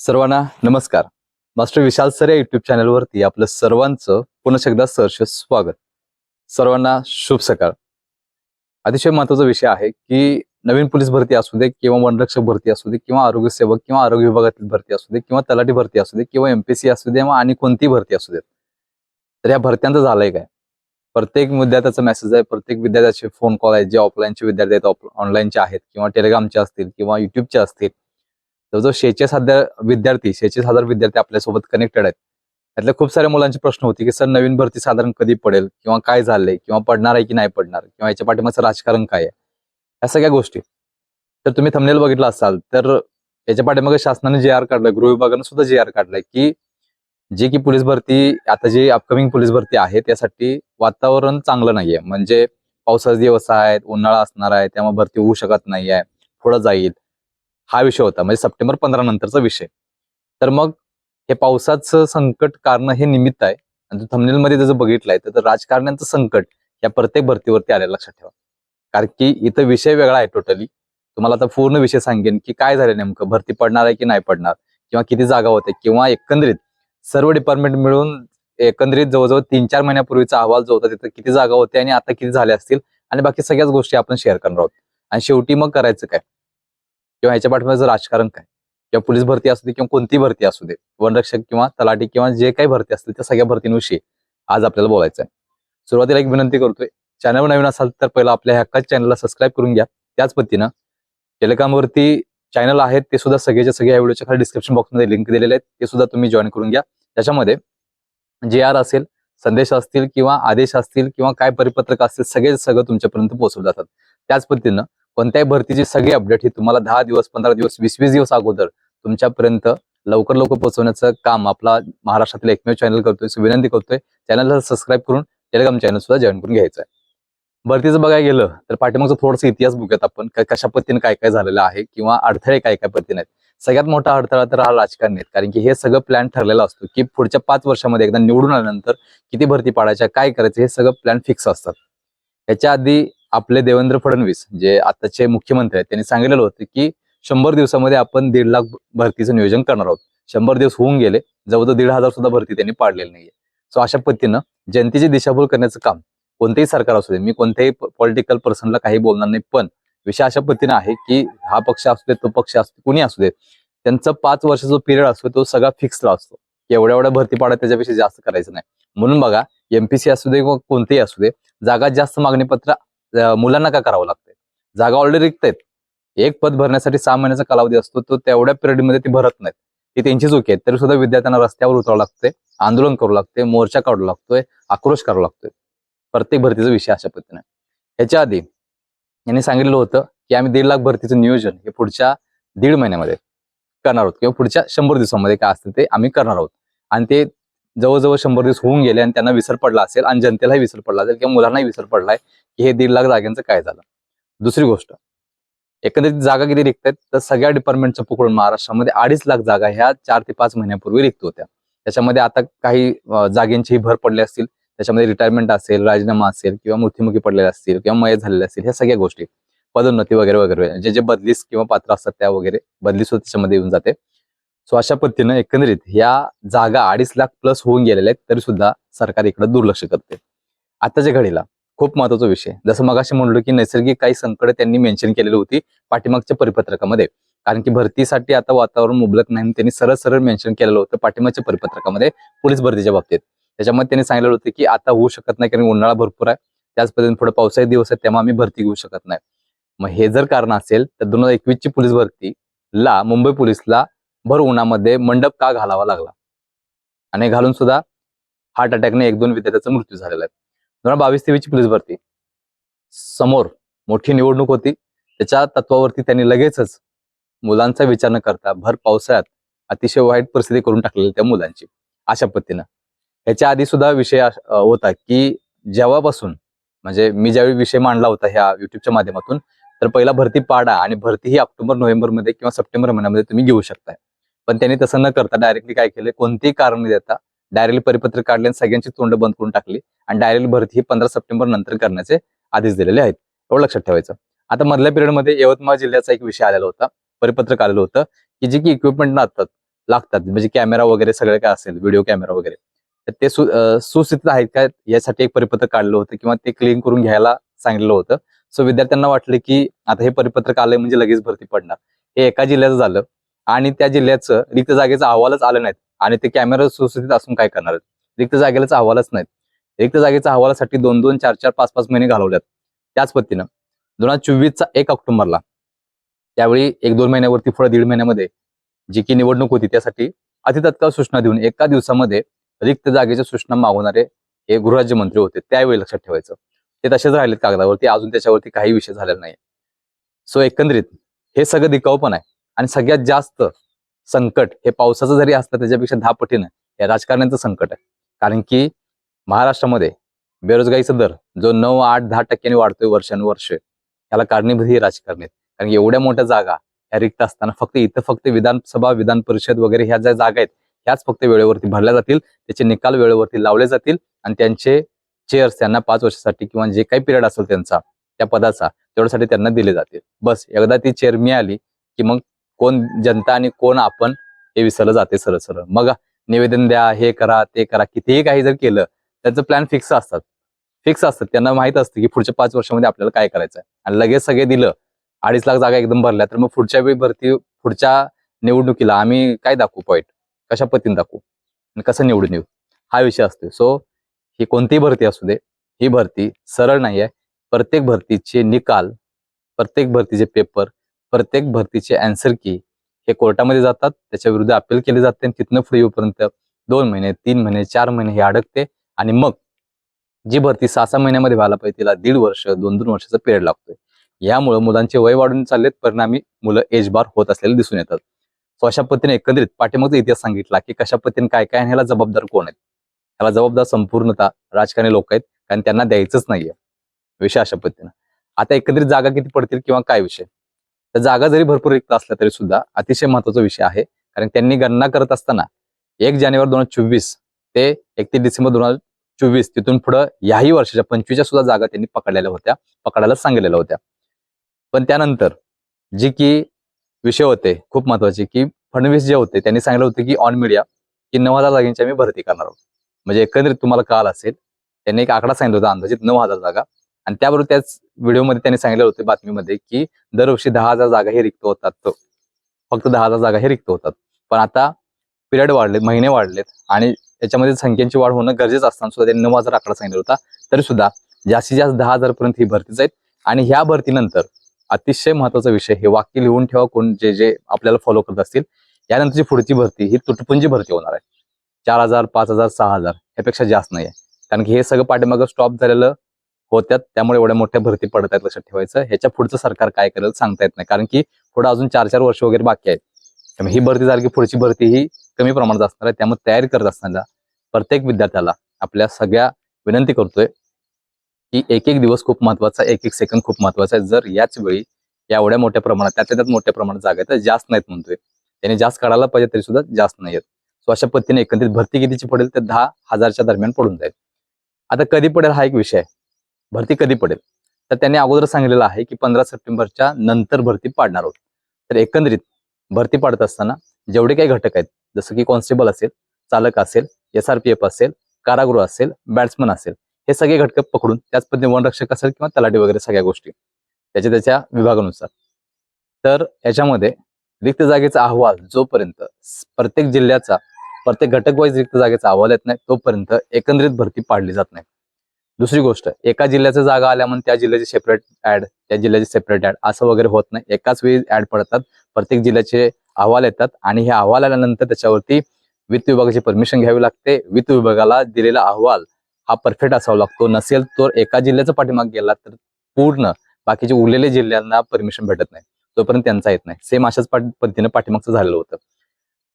सर्वांना नमस्कार. Master Vishal sir या युट्यूब चॅनलवरती आपलं सर्वांचं पुन्हा एकदा सहर्ष स्वागत. सर्वांना शुभ सकाळ. अतिशय महत्त्वाचा विषय आहे की नवीन पोलीस भरती असू दे किंवा वनरक्षक भरती असू दे किंवा आरोग्य सेवक किंवा आरोग्य विभागातील भरती असू दे किंवा तलाठी भरती असू दे किंवा एमपीसी असू दे किंवा आणि कोणतीही भरती असू देत तर ह्या भरत्यांचं झालंय काय? प्रत्येक विद्यार्थ्याचा मेसेज आहे प्रत्येक विद्यार्थ्याचे फोन कॉल आहेत जे ऑफलाईनचे विद्यार्थी आहेत ऑनलाईनचे आहेत किंवा टेलिग्रामचे असतील किंवा युट्यूबचे असतील. जवळजवळ शेहेचाळीस हजार विद्यार्थी शेहेचाळीस हजार विद्यार्थी आपल्यासोबत कनेक्टेड आहेत. त्यातल्या खूप साऱ्या मुलांचे प्रश्न होते की सर नवीन भरती साधारण कधी पडेल? किंवा काय झालंय? किंवा पडणार आहे की नाही पडणार? किंवा याच्या पाठीमागचं राजकारण काय आहे? या सगळ्या गोष्टी. तर तुम्ही थमनेल बघितलं असाल तर याच्या पाठीमागे शासनाने जे आर काढलाय गृह विभागाने सुद्धा जे आर काढलाय की जे की पोलीस भरती आता जी अपकमिंग पोलीस भरती आहे त्यासाठी वातावरण चांगलं नाहीये. म्हणजे पावसाचे दिवस आहेत उन्हाळा असणार आहे त्यामुळे भरती होऊ शकत नाहीये. पुढं जाईल. हा विषय होता. म्हणजे सप्टेंबर पंधरा नंतरचा विषय. तर मग हे पावसाचं संकट कारण हे निमित्त आहे. आणि थमनेल मध्ये जसं बघितलंय तर राजकारण्यांचं संकट या प्रत्येक भरतीवरती आलेलं लक्षात ठेवा. कारण की इथं विषय वेगळा आहे टोटली तुम्हाला आता पूर्ण विषय सांगेन की काय झालं नेमकं? भरती पडणार आहे की नाही पडणार? किंवा किती जागा होते? किंवा एकंदरीत सर्व डिपार्टमेंट मिळून एकंदरीत जवळजवळ तीन चार महिन्यापूर्वीचा अहवाल जो होता तिथं किती जागा होत्या आणि आता किती झाल्या असतील? आणि बाकी सगळ्याच गोष्टी आपण शेअर करणार आहोत. आणि शेवटी मग करायचं काय? किंवा ह्याच्या पाठीमागचं राजकारण काय? किंवा पोलीस भरती असू दे किंवा कोणती भरती असू दे वनरक्षक किंवा तलाठी किंवा जे काही भरती असतील त्या सगळ्या भरतींविषयी आज आपल्याला बोलायचं आहे सुरुवातीला एक विनंती करतोय चॅनल नवीन असाल तर पहिला आपल्या हक्काच चॅनलला सबस्क्राईब करून घ्या. त्याच पद्धतीनं टेलिकॉमवरती चॅनल आहेत ते सुद्धा सगळ्याच्या सगळ्या या व्हिडिओच्या खाली डिस्क्रिप्शन बॉक्समध्ये लिंक दिलेले आहेत ते सुद्धा तुम्ही जॉईन करून घ्या. त्याच्यामध्ये जे आर असेल संदेश असतील किंवा आदेश असतील किंवा काय परिपत्रक असतील सगळे सगळं तुमच्यापर्यंत पोहोचवलं जातात. त्याच पद्धतीनं कोणत्याही भरतीची सगळी अपडेट ही तुम्हाला दहा दिवस पंधरा दिवस वीस वीस दिवस अगोदर तुमच्यापर्यंत लवकर लवकर पोहोचवण्याचं काम आपला महाराष्ट्रातील एकमेव चॅनल करतोय. विनंती करतोय चॅनलला सबस्क्राईब करून टेलिग्राम चॅनल सुद्धा जॉईन करून घ्यायचं आहे भरतीचं बघायला गेलं तर पाठीमागचा थोडासा इतिहास बघूयात आपण. कशा पद्धतीने काय काय झालेलं आहे किंवा अडथळे काय काय पद्धतीने आहेत. सगळ्यात मोठा अडथळा तर हा राजकारणी कारण की हे सगळं प्लॅन ठरलेला असतो की पुढच्या पाच वर्षामध्ये एकदा निवडून आल्यानंतर किती भरती पाडायच्या काय करायचं हे सगळं प्लॅन फिक्स असतात. याच्या आधी आपले देवेंद्र फडणवीस जे आताचे मुख्यमंत्री आहेत त्यांनी सांगितलेलं होतं की शंभर दिवसामध्ये आपण दीड लाख भरतीचं नियोजन करणार आहोत. शंभर दिवस होऊन गेले जवळजवळ दीड हजार सुद्धा भरती त्यांनी पाडलेली नाहीये. सो अशा पद्धतीनं जनतेची दिशाभूल करण्याचं काम कोणतेही सरकार असू दे मी कोणत्याही पॉलिटिकल पर्सनला काही बोलणार नाही पण विषय अशा पद्धतीने आहे की हा पक्ष असू दे तो पक्ष असू दे कुणी असू दे त्यांचा पाच वर्षाचा जो पिरियड असतो तो सगळा फिक्सला असतो. एवढ्या एवढ्या भरती पाडा त्याच्यापेक्षा जास्त करायचं नाही. म्हणून बघा एमपीसी असू दे किंवा कोणतेही असू दे जागा जास्त मागणीपत्र मुलांना का करावं लागतंय? जागा ऑलरेडी रिक्त आहेत एक पद भरण्यासाठी सहा महिन्याचा कालावधी असतो तो तेवढ्या पिरियडमध्ये ते भरत नाहीत. ती त्यांची चूक आहे तरी सुद्धा विद्यार्थ्यांना रस्त्यावर उतरावं लागतंय आंदोलन करू लागतंय मोर्चा काढू लागतोय आक्रोश करावा लागतोय. प्रत्येक भरतीचा विषय अशा पद्धतीने. ह्याच्या आधी यांनी सांगितलं होतं की आम्ही दीड लाख भरतीचं नियोजन हे पुढच्या दीड महिन्यामध्ये करणार आहोत किंवा पुढच्या शंभर दिवसामध्ये काय असतं ते आम्ही करणार आहोत. आणि ते जवळजवळ शंभर दिवस होऊन गेले आणि त्यांना विसर पडला असेल आणि जनतेलाही विसर पडला असेल किंवा मुलांनाही विसर पडलाय की हे दीड लाख जागांचं काय झालं? दुसरी गोष्ट एकंदरीत जागा किती रिक्त आहेत तर सगळ्या डिपार्टमेंटचं पकडून महाराष्ट्रामध्ये अडीच लाख जागा ह्या चार ते पाच महिन्यापूर्वी रिक्त होत्या. त्याच्यामध्ये आता काही जागेंचीही भर पडले असतील. त्याच्यामध्ये रिटायरमेंट असेल राजीनामा असेल किंवा मृत्युमुखी पडलेले असतील किंवा मय झालेले असतील ह्या सगळ्या गोष्टी. पदोन्नती वगैरे वगैरे जे म्हणजे जे बदलीस किंवा पात्र असतात त्या वगैरे बदली सुद्धा त्याच्यामध्ये येऊन जाते. सो अशा पद्धतीनं एकंदरीत या जागा अडीच लाख प्लस होऊन गेलेल्या आहेत तरी सुद्धा सरकार इकडे दुर्लक्ष करते आताच्या घडीला खूप महत्त्वाचा विषय. जसं मगाशी म्हणलो की नैसर्गिक काही संकट त्यांनी मेन्शन केलेली होती पाठीमागच्या परिपत्रकामध्ये. कारण की भरतीसाठी आता वातावरण मुबलक नाही त्यांनी सरळ सरळ मेन्शन केलेलं होतं पाठीमागच्या परिपत्रकामध्ये पोलीस भरतीच्या बाबतीत. त्याच्यामध्ये त्यांनी सांगितलं होतं की आता होऊ शकत नाही कारण उन्हाळा भरपूर आहे. त्याच पद्धतीने पुढे पावसाळी दिवस आहेत तेव्हा आम्ही भरती घेऊ शकत नाही. मग हे जर कारण असेल तर दोन हजार एकवीस ची पोलीस भरतीला मुंबई पोलीसला भर उन्हामध्ये मंडप का घालावा लागला? आणि घालून सुद्धा हार्ट अटॅकने एक दोन विद्यार्थ्याचा मृत्यू झालेला आहे. दोन हजार बावीस तेवीची पोलीस भरती. समोर मोठी निवडणूक होती. त्याच्या तत्वावरती त्यांनी लगेचच मुलांचा विचार न करता भर पावसाळ्यात अतिशय वाईट परिस्थिती करून टाकलेली त्या मुलांची अशा पद्धतीनं. ह्याच्या आधी सुद्धा विषय होता की जेव्हापासून म्हणजे मी ज्यावेळी विषय मांडला होता ह्या युट्यूबच्या माध्यमातून तर पहिला भरती पाडा आणि भरती ही ऑक्टोबर नोव्हेंबरमध्ये किंवा सप्टेंबर महिन्यामध्ये तुम्ही घेऊ शकताय. पण त्यांनी तसं न करता डायरेक्टली काय केलं? कोणतेही कारण न देता डायरेक्टली परिपत्र काढले आणि सगळ्यांची तोंड बंद करून टाकली आणि डायरेक्टली भरती ही पंधरा सप्टेंबर नंतर करण्याचे आदेश दिलेले आहेत. एवढं लक्षात ठेवायचं. आता मधल्या पिरियडमध्ये यवतमाळ जिल्ह्याचा एक विषय आलेला होता. परिपत्रक आलेलं होतं की जे की इक्विपमेंट लागतात लागतात म्हणजे कॅमेरा वगैरे सगळे काय असेल व्हिडिओ कॅमेरा वगैरे. तर ते सु आहेत का? यासाठी एक परिपत्रक काढलं होतं किंवा ते क्लीन करून घ्यायला सांगितलं होतं. सो विद्यार्थ्यांना वाटलं की आता हे परिपत्रक आलंय म्हणजे लगेच भरती पडणार. हे एका जिल्ह्याचं झालं. आणि त्या जिल्ह्याचं रिक्त जागेचा अहवालच आलं नाहीत. आणि ते कॅमेरा सुस्थितीत असून काय करणार रिक्त जागेलाच अहवालच नाहीत. रिक्त जागेच्या अहवालासाठी दोन दोन चार चार पाच पाच महिने घालवल्यात. त्याच पद्धतीनं दोन हजार चोवीसचा एक ऑक्टोबरला त्यावेळी एक दोन महिन्यावरती पुढे दीड महिन्यामध्ये जी की निवडणूक होती त्यासाठी अतितत्काळ सूचना देऊन एका दिवसामध्ये रिक्त जागेच्या सूचना मागवणारे हे गृहराज्यमंत्री होते. त्यावेळी लक्षात ठेवायचं. ते तसेच राहिलेत कागदावरती. अजून त्याच्यावरती काही विषय झालेला नाही सो एकंदरीत हे सगळं दिकाऊ पण आहे. आणि सगळ्यात जास्त संकट हे पावसाचं जरी असलं त्याच्यापेक्षा दहा पटीनं हे राजकारण्यांचं संकट आहे. कारण की महाराष्ट्रामध्ये बेरोजगारीचा दर जो नऊ आठ दहा टक्क्यांनी वाढतोय वर्षानुवर्ष याला कारणीभूत ही राजकारणी आहेत. कारण एवढ्या मोठ्या जागा ह्या रिक्त असताना फक्त इथं फक्त विधानसभा विधान परिषद वगैरे ह्या ज्या जागा आहेत ह्याच फक्त वेळेवरती भरल्या जातील. त्याचे निकाल वेळेवरती लावले जातील आणि त्यांचे चेअर्स त्यांना पाच वर्षासाठी किंवा जे काही पिरियड असेल त्यांचा त्या पदाचा तेवढ्यासाठी त्यांना दिले जातील. बस एकदा ती चेअर मिळाली की मग कोण जनता आणि कोण आपण हे विसरलं जाते सरळ सरळ. मग निवेदन द्या हे करा ते करा कितीही काही जर केलं त्याचं प्लॅन फिक्स असतात. फिक्स असतात. त्यांना माहीत असतं की पुढच्या पाच वर्षामध्ये आपल्याला काय करायचं आहे आणि लगेच सगळे दिलं अडीच लाख जागा एकदम भरल्या तर मग पुढच्या वेळी भरती पुढच्या निवडणुकीला आम्ही काय दाखवू पॉईंट कशा पद्धतीने दाखवू? आणि कसं निवडून येऊ? हा विषय असतो सो ही कोणतीही भरती असू दे ही भरती सरळ नाही आहे प्रत्येक भरतीचे निकाल प्रत्येक भरतीचे पेपर प्रत्येक भरतीचे अँसर की हे कोर्टामध्ये जातात त्याच्या विरुद्ध अपील केले जाते आणि तिथनं पुढे येऊपर्यंत दोन महिने तीन महिने चार महिने हे अडकते आणि मग जी भरती सहा सहा महिन्यामध्ये व्हायला पाहिजे तिला दीड वर्ष दोन दोन वर्षाचा पिरियड लागतोय. यामुळे मुलांचे वय वाढून चाललेत परिणामी मुलं एज बार होत असलेले दिसून येतात. सो अशा पद्धतीने एकंदरीत पाठीमागचा इतिहास सांगितला की कशा पद्धतीने काय काय ह्याला जबाबदार कोण आहेत? ह्याला जबाबदार संपूर्णतः राजकारणी लोक आहेत कारण त्यांना द्यायचंच नाहीये. विषय अशा पद्धतीनं. आता एकंदरीत जागा किती पडतील किंवा काय विषय? तर जागा जरी भरपूर रिक्त असल्या तरी सुद्धा अतिशय महत्त्वाचा विषय आहे. कारण त्यांनी गणना करत असताना एक जानेवारी दोन हजार चोवीस ते एकतीस डिसेंबर दोन हजार चोवीस तिथून पुढं याही वर्षाच्या पंचवीसच्या सुद्धा जागा त्यांनी पकडलेल्या होत्या पकडायला सांगितलेल्या होत्या. पण त्यानंतर जी की विषय होते खूप महत्त्वाचे की फडणवीस जे होते त्यांनी सांगितलं होतं की ऑन मीडिया की नऊ हजार जागेंची आम्ही भरती करणार आहोत. म्हणजे एकंदरीत तुम्हाला काल असेल त्यांनी एक आकडा सांगितला होता अंदाजित नऊ हजार जागा. आणि त्याबरोबर त्याच व्हिडिओमध्ये त्यांनी सांगितलं होतं बातमीमध्ये की दरवर्षी दहा हजार जागा हे रिक्त होतात. तो फक्त दहा हजार जागा हे रिक्त होतात. पण आता पिरियड वाढलेत महिने वाढलेत आणि याच्यामध्ये संख्येची वाढ होणं गरजेचं असताना सुद्धा त्यांनी नऊ हजार आकडा सांगितला होता. तरी सुद्धा जास्तीत जास्त दहा हजार पर्यंत ही भरती जाईल आणि ह्या भरतीनंतर अतिशय महत्त्वाचा विषय हे वाक्य लिहून ठेवा कोण जे जे आपल्याला फॉलो करत असतील. यानंतरची पुढची भरती ही तुटपुंजी भरती होणार आहे. चार हजार पाच हजार सहा हजार ह्यापेक्षा जास्त नाही आहे कारण की हे सगळं पाठीमागं स्टॉप झालेलं होत्यात. त्यामुळे एवढ्या मोठ्या भरती पडत आहेत लक्षात ठेवायचं. ह्याच्या पुढचं सरकार काय करेल सांगता येत नाही. कारण की पुढे अजून चार चार वर्ष वगैरे बाकी आहेत. त्यामुळे ही भरती झाली की पुढची भरती ही कमी प्रमाणात असणार आहे. त्यामुळे तयारी करत असताना प्रत्येक विद्यार्थ्याला आपल्या सगळ्या विनंती करतोय की एक एक दिवस खूप महत्त्वाचा एक एक सेकंद खूप महत्त्वाचा आहे. जर याच वेळी एवढ्या मोठ्या प्रमाणात त्यातल्या त्यात मोठ्या प्रमाणात जागा आहेत तर जास्त नाहीत म्हणतोय. त्याने जास्त काढायला पाहिजे तरी सुद्धा जास्त नाही आहेत. सो अशा पद्धतीने एकंदरीत भरती कितीची पडेल तर दहा हजारच्या दरम्यान पडून जाईल. आता कधी पडेल हा एक विषय. आहे भरती कधी पडेल? तर त्यांनी अगोदर सांगितलेलं आहे की पंधरा सप्टेंबरच्या नंतर भरती पाडणार आहोत तर एकंदरीत भरती पाडत असताना जेवढे काही घटक आहेत जसं की कॉन्स्टेबल असेल चालक असेल एस आर पी एफ असेल कारागृह असेल बॅट्समन असेल हे सगळे घटक पकडून त्याच पद्धतीने वनरक्षक असेल किंवा तलाठी वगैरे सगळ्या गोष्टी त्याच्या त्याच्या विभागानुसार. तर याच्यामध्ये रिक्त जागेचा अहवाल जोपर्यंत प्रत्येक जिल्ह्याचा प्रत्येक घटक वाईज रिक्त जागेचा अहवाल येत नाही तोपर्यंत एकंदरीत भरती पाडली जात नाही. दुसरी गोष्ट एका जिल्ह्याच्या जागा आल्या म्हणून त्या जिल्ह्याचे सेपरेट ऍड त्या जिल्ह्याचे सेपरेट ऍड असं वगैरे होत नाही. एकाच वेळी ऍड पडतात प्रत्येक जिल्ह्याचे अहवाल येतात आणि हे अहवाल आल्यानंतर त्याच्यावरती वित्त विभागाची परमिशन घ्यावी लागते. वित्त विभागाला दिलेला अहवाल हा परफेक्ट असावा लागतो. नसेल तर एका जिल्ह्याचा पाठीमाग गेला तर पूर्ण बाकीचे उरलेले जिल्ह्यांना परमिशन भेटत नाही. तोपर्यंत त्यांचा येत नाही. सेम अशाच पद्धतीने पाठीमागचं झालेलं होतं.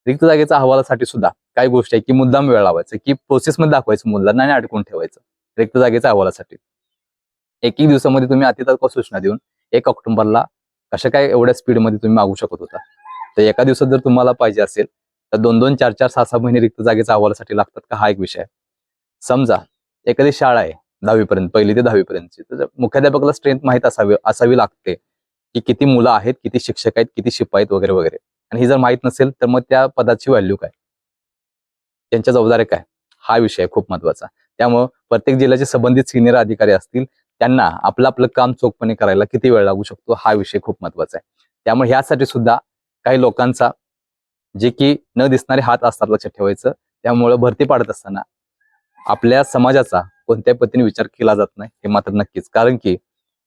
रिक्त जागेच्या अहवालासाठी सुद्धा काही गोष्टी आहे की मुद्दाम वेळ लावायचं की प्रोसेसमध्ये दाखवायचं मुलांना आणि अडकून ठेवायचं. रिक्त जागेच्या अहवालासाठी. एक एक दिवसामध्ये तुम्ही अतितात्काळ सूचना देऊन एक ऑक्टोबरला कशा काय एवढ्या स्पीडमध्ये तुम्ही मागू शकत होता? तर एका दिवसात जर तुम्हाला पाहिजे असेल तर दोन दोन चार चार सहा सहा महिने रिक्त जागेच्या अहवालासाठी लागतात का? हा एक विषय आहे. समजा एखादी शाळा आहे दहावीपर्यंत पहिली ते दहावीपर्यंतची तर मुख्याध्यापकाला स्ट्रेंथ माहीत असावी असावी लागते की किती मुलं आहेत किती शिक्षक आहेत किती शिपाईत आहेत वगैरे वगैरे. आणि ही जर माहीत नसेल तर मग त्या पदाची व्हॅल्यू काय? त्यांच्या जबाबदाऱ्या काय? हा विषय खूप महत्त्वाचा त्यामुळं प्रत्येक जिल्ह्याचे संबंधित सिनियर अधिकारी असतील त्यांना आपलं आपलं काम चोखपणे करायला किती वेळ लागू शकतो हा विषय खूप महत्त्वाचा आहे. त्यामुळे ह्यासाठी सुद्धा काही लोकांचा जे की न दिसणारे हात असतात लक्षात ठेवायचं. त्यामुळं भरती पाडत असताना आपल्या समाजाचा कोणत्याही पद्धतीने विचार केला जात नाही हे मात्र नक्कीच. कारण की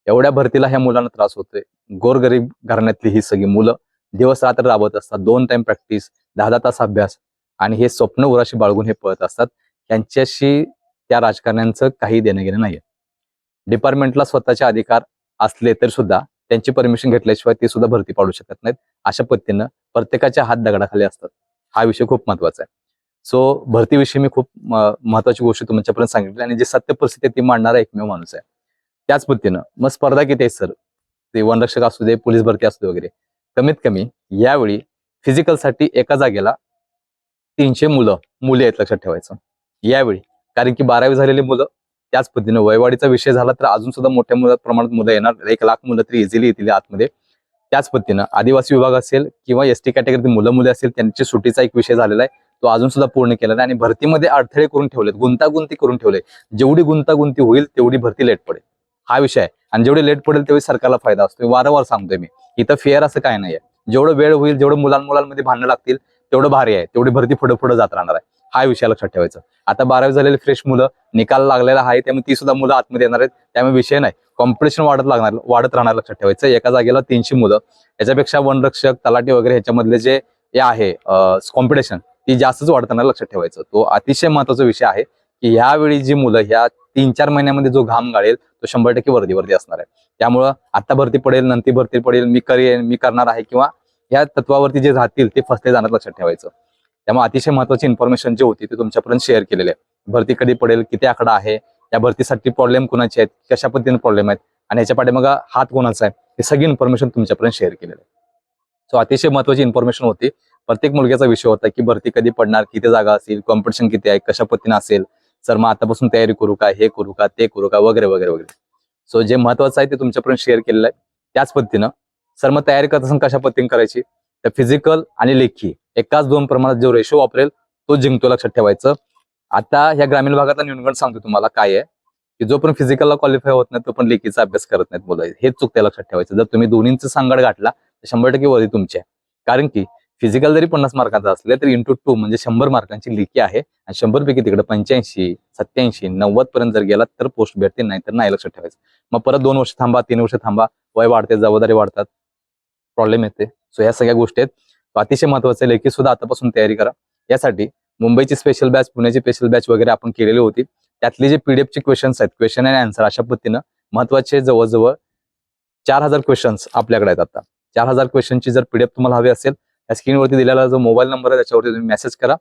एवढ्या भरतीला ह्या मुलांना त्रास होतोय. गोरगरीब घराण्यातली ही सगळी मुलं दिवस रात्र राबत असतात. दोन टाइम प्रॅक्टिस दहा दहा तास अभ्यास आणि हे स्वप्न उराशी बाळगून हे पळत असतात. त्यांच्याशी त्या राजकारण्यांचं काही देणं घेणं नाहीये. डिपार्टमेंटला स्वतःचे अधिकार असले तर सुद्धा त्यांची परमिशन घेतल्याशिवाय ते सुद्धा भरती पाडू शकत नाहीत. अशा पद्धतीनं प्रत्येकाच्या हात दगडाखाली असतात. हा विषय खूप महत्त्वाचा आहे. सो भरतीविषयी मी खूप महत्वाची गोष्ट तुमच्यापर्यंत सांगितली आणि जी सत्य परिस्थिती ती मांडणारा एकमेव माणूस आहे. त्याच पद्धतीनं मग स्पर्धा किती आहे सर? ते वनरक्षक असू दे पोलीस भरती असू दे वगैरे. कमीत कमी यावेळी फिजिकलसाठी एका जागेला तीनशे मुलं मुली आहेत लक्षात ठेवायचं. यावेळी कारण की बारावी झालेली मुलं त्याच पद्धतीने वयवाढीचा विषय झाला तर अजून सुद्धा मोठ्या मुला प्रमाणात मुलं येणार. एक लाख मुलं तरी इझिली येतील आतमध्ये. त्याच पद्धतीनं आदिवासी विभाग असेल किंवा एस टी कॅटेगरीतील मुलं मुले असेल त्यांची सुटीचा एक विषय झालेला आहे. तो अजून सुद्धा पूर्ण केला नाही आणि भरतीमध्ये अडथळे करून ठेवलेत गुंतागुंती करून ठेवले. जेवढी गुंतागुंती होईल तेवढी भरती लेट पडेल. हा विषय आहे. आणि जेवढी लेट पडेल तेवढी सरकारला फायदा असतो वारंवार सांगतोय मी. इथं फेअर असं काय नाहीये. जेवढं वेळ होईल जेवढं मुलां मुलांमध्ये भांडणं लागतील तेवढं भारी आहे. तेवढी भरती पुढे पुढे जात राहणार आहे. हा विषय लक्षात ठेवायचा. आता बारावी झालेले फ्रेश मुलं निकाल लागलेला आहे त्यामुळे ती सुद्धा मुलं आतमध्ये येणार आहेत. त्यामुळे विषय नाही. कॉम्पिटिशन वाढत लागणार वाढत राहणार लक्षात ठेवायचं. एका जागेला तीनशे मुलं. याच्यापेक्षा वनरक्षक तलाठी वगैरे ह्याच्यामधले जे हे आहे कॉम्पिटिशन ती जास्तच वाढताना लक्षात ठेवायचं. तो अतिशय महत्त्वाचा विषय आहे की ह्यावेळी जी मुलं ह्या तीन चार महिन्यामध्ये जो घाम गाळेल तो शंभर टक्के वर्दीवरती असणार आहे. त्यामुळं आता भरती पडेल नंतर भरती पडेल मी करेन मी करणार आहे किंवा या तत्वावरती जे राहतील ते फसले जाणार लक्षात ठेवायचं. त्यामुळे अतिशय महत्वाची इन्फॉर्मेशन जी होती ती तुमच्यापर्यंत शेअर केलेली आहे. भरती कधी पडेल किती आकडा आहे या भरतीसाठी प्रॉब्लेम कोणाचे आहेत कशा पद्धतीने प्रॉब्लेम आहेत आणि याच्या मग हात कोणाचा आहे हे सगळी इन्फॉर्मेशन तुमच्यापर्यंत शेअर केलेलं आहे. सो अतिशय महत्वाची इन्फॉर्मेशन होती. प्रत्येक मुलग्याचा विषय होता की भरती कधी पडणार किती जागा असेल कॉम्पिटिशन किती आहे कशा पद्धतीने असेल सर मग आतापासून तयारी करू का हे करू का ते करू का वगैरे वगैरे वगैरे. सो जे महत्वाचं आहे ते तुमच्यापर्यंत शेअर केलेलं आहे. त्याच पद्धतीनं सर मग तयारी करत असताना कशा पद्धतीने करायची? तर फिजिकल आणि लेखी. एकाच दोन प्रमाणात जो रेशो वापरेल तो जिंकतो लक्षात ठेवायचं. आता ह्या ग्रामीण भागातला न्यूनगंड सांगतो तुम्हाला काय आहे की जो पण फिजिकलला क्वालिफाय होत नाही तो पण लेखीचा अभ्यास करत नाहीत बोलायचं हेच चुकते लक्षात ठेवायचं. जर तुम्ही दोन्हींचं सांगड गाठला तर शंभर टक्के वरी तुमची. आहे कारण की फिजिकल जरी पन्नास मार्कांचा असले तरी इंटू टू म्हणजे शंभर मार्कांची लेखी आहे आणि शंभर पैकी तिकडे पंच्याऐंशी सत्याऐंशी नव्वद पर्यंत जर गेला तर पोस्ट भेटते नाही तर नाही लक्षात ठेवायचं. मग परत दोन वर्ष थांबा तीन वर्ष थांबा वय वाढते जबाबदारी वाढतात. प्रॉब्लेम येते. सो ह्या सगळ्या गोष्टी आहेत. अतिशय महत्वाचं आहे. लेखी सुद्धा आतापासून तयारी करा. यासाठी मुंबईची स्पेशल बॅच पुण्याची स्पेशल बॅच वगैरे आपण केलेली होती. त्यातले जे पीडीएफचे क्वेश्चन्स आहेत क्वेश्चन आणि आन्सर अशा पद्धतीनं महत्त्वाचे जवळजवळ चार हजार क्वेश्चन्स आपल्याकडे आहेत आता. चार हजार क्वेश्चनची जर पीडीएफ तुम्हाला हवी असेल त्या स्क्रीनवरती दिलेला जो मोबाईल नंबर आहे त्याच्यावरती तुम्ही मेसेज करा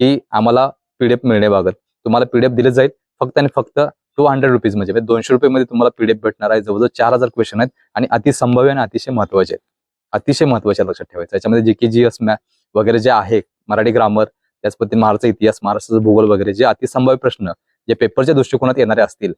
की आम्हाला पीडीएफ मिळणे बाबत. तुम्हाला पीडीएफ दिले जाईल फक्त आणि फक्त टू हंड्रेड रुपीज म्हणजे दोनशे रुपये तुम्हाला पीडीएफ भेटणार आहे. जवळजवळ चार हजार क्वेश्चन आहेत आणि अतिसंभाव्य आणि अतिशय महत्त्वाचे आहेत. अतिशय महत्त्वाच्या लक्षात ठेवायचं. याच्यामध्ये जे के जी एस वगैरे जे आहे मराठी ग्रामर त्याच पद्धतीने महाराष्ट्र इतिहास महाराष्ट्राचा भूगोल वगैरे जे अतिसंभाव्य प्रश्न जे पेपरच्या दृष्टिकोनात येणारे असतील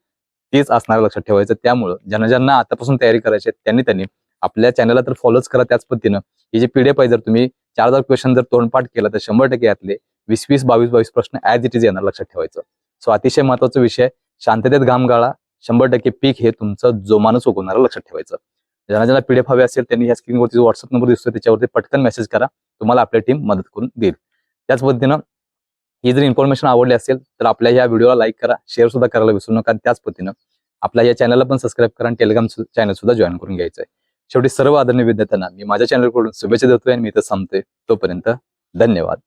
तेच असणार लक्षात ठेवायचं. त्यामुळं ज्यांना ज्यांना आतापासून तयारी करायची त्यांनी त्यांनी आपल्या चॅनलला तर फॉलोच करा. त्याच पद्धतीनं ही जी पीडीएफ आहे जर तुम्ही चार हजार क्वेश्चन जर तोंडपाठ केला तर शंभर टक्के यातले वीस वीस बावीस बावीस प्रश्न ऍज इट इज येणार लक्षात ठेवायचं. सो अतिशय महत्त्वाचा विषय शांततेत घाम गाळा. शंभर टक्के पीक हे तुमचं जोमानच चुकवणारं लक्षात ठेवायचं. ज्यांना ज्यांना पीडीएफ हवे असेल त्यांनी या स्क्रीनवरती जो व्हॉट्सअप नंबर दिसतोय त्याच्यावरती पटकन मेसेज करा. तुम्हाला आपल्या टीम मदत करून देईल. त्याच पद्धतीनं ही जर इन्फॉर्मेशन आवडली असेल तर आपल्या या व्हिडिओला लाईक करा. शेअर सुद्धा करायला विसरू नका. त्याच पद्धतीनं आपल्या या चॅनलला पण सबस्क्राईब करा आणि टेलिग्राम चॅनल सुद्धा जॉईन करून घ्यायचं आहे शेवटी सर्व आदरणीय विद्यार्थ्यांना मी माझ्या चॅनलकडून शुभेच्छा देतोय आणि मी इथं सांगतोय तोपर्यंत धन्यवाद.